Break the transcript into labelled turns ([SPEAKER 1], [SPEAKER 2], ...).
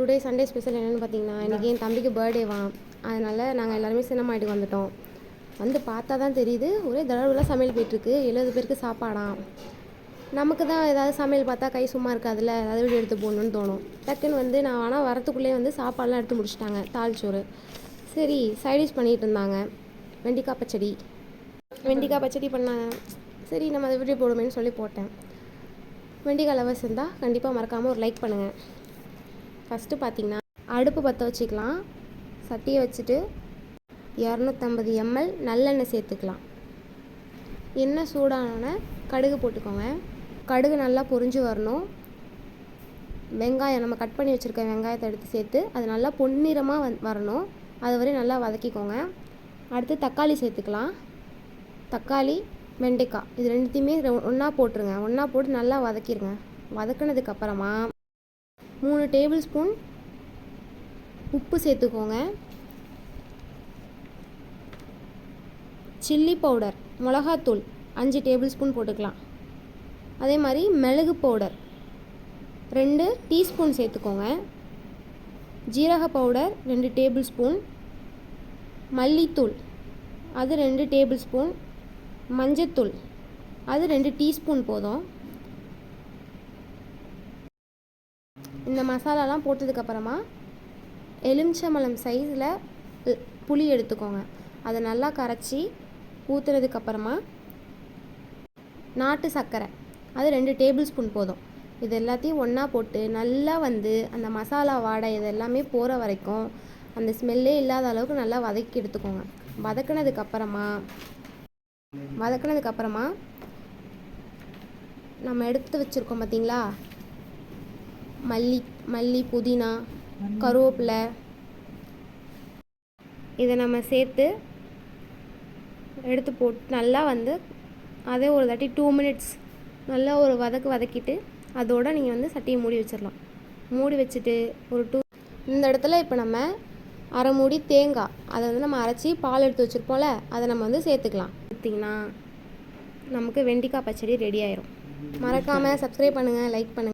[SPEAKER 1] Today Sunday special என்னென்னு பார்த்தீங்கன்னா இன்றைக்கி என் தம்பிக்கு பர்த்டேவான் அதனால் நாங்கள் எல்லாருமே சினிமா ஆகிட்டு வந்துட்டோம். வந்து பார்த்தா தான் தெரியுது ஒரே தடவுலாம் சமையல் போயிட்டுருக்கு. எழுபது பேருக்கு சாப்பாடாம் நமக்கு தான் ஏதாவது சமையல் பார்த்தா கை சும்மா இருக்காதுல்ல ஏதாவது வீடியோ எடுத்து போடணும்னு தோணும். டக்குன்னு வந்து நான் ஆனால் வரத்துக்குள்ளே வந்து சாப்பாடெலாம் எடுத்து முடிச்சிட்டாங்க தாளிச்சோறு சரி சைடிஷ் பண்ணிகிட்டு இருந்தாங்க. வெண்டிக்காய் பச்சடி. வெண்டிக்காய் பச்சடி பண்ணாங்க சரி நம்ம அதை வீடியோ போடுமேன்னு சொல்லி போட்டேன். வெண்டிக்காய் லவர்ஸ் இருந்தால் கண்டிப்பாக மறக்காமல் ஒரு லைக் பண்ணுங்கள் ஃபஸ்ட்டு பார்த்திங்கன்னா அடுப்பு பற்ற வச்சுக்கலாம். சட்டியை வச்சுட்டு இரநூத்தம்பது எம்எல் நல்லெண்ணெய் சேர்த்துக்கலாம். எண்ணெய் சூடானோடனே கடுகு போட்டுக்கோங்க. கடுகு நல்லா பொரிஞ்சு வரணும். வெங்காயம் நம்ம கட் பண்ணி வச்சுருக்க வெங்காயத்தை எடுத்து சேர்த்து அது நல்லா பொன்னிறமாக வந் வரணும். அது வரையும் நல்லா வதக்கிக்கோங்க. அடுத்து தக்காளி சேர்த்துக்கலாம். தக்காளி வெண்டைக்காய் இது ரெண்டுத்தையுமே ஒன்றா போட்டுருங்க. ஒன்றா போட்டு நல்லா வதக்கிடுங்க வதக்கினதுக்கப்புறமா மூணு டேபிள் ஸ்பூன் உப்பு சேர்த்துக்கோங்க. சில்லி பவுடர் மிளகாத்தூள் அஞ்சு டேபிள் ஸ்பூன் போட்டுக்கலாம். அதே மாதிரி மிளகு பவுடர் ரெண்டு டீஸ்பூன் சேர்த்துக்கோங்க. ஜீரக பவுடர் ரெண்டு டேபிள் ஸ்பூன் மல்லித்தூள் அது ரெண்டு டேபிள் ஸ்பூன் மஞ்சத்தூள் அது ரெண்டு டீஸ்பூன் போதும். இந்த மசாலாலாம் போட்டதுக்கப்புறமா எலுமிச்சம்பழம் சைஸில் புளி எடுத்துக்கோங்க. அதை நல்லா கரைச்சி ஊற்றுனதுக்கப்புறமா நாட்டு சர்க்கரை. அது ரெண்டு டேபிள் ஸ்பூன் போதும். இது எல்லாத்தையும் ஒன்றா போட்டு நல்லா வந்து அந்த மசாலா வாடை இது எல்லாமே போகிற வரைக்கும் அந்த ஸ்மெல்லே இல்லாத அளவுக்கு நல்லா வதக்கி எடுத்துக்கோங்க. வதக்கினதுக்கப்புறமா வதக்கினதுக்கப்புறமா நம்ம எடுத்து வச்சுருக்கோம் பார்த்தீங்களா மல்லி மல்லி புதினா கருவேப்பிலை. இதை நம்ம சேர்த்து எடுத்து போட்டு நல்லா வந்து அதே ஒரு தாட்டி டூ மினிட்ஸ் நல்லா ஒரு வதக்கு வதக்கிட்டு அதோட நீங்கள் வந்து சட்டியை மூடி வச்சிடலாம் மூடி வச்சுட்டு ஒரு டூ இந்த இடத்துல இப்போ நம்ம அரை மூடி தேங்காய். அதை வந்து நம்ம அரைச்சி பால் எடுத்து வச்சுருப்போம்ல அதை நம்ம வந்து சேர்த்துக்கலாம். பார்த்தீங்கன்னா நமக்கு வெண்டிக்காய் பச்சடி ரெடி ஆயிரும். மறக்காமல் சப்ஸ்கிரைப் பண்ணுங்கள் லைக் பண்ணுங்கள்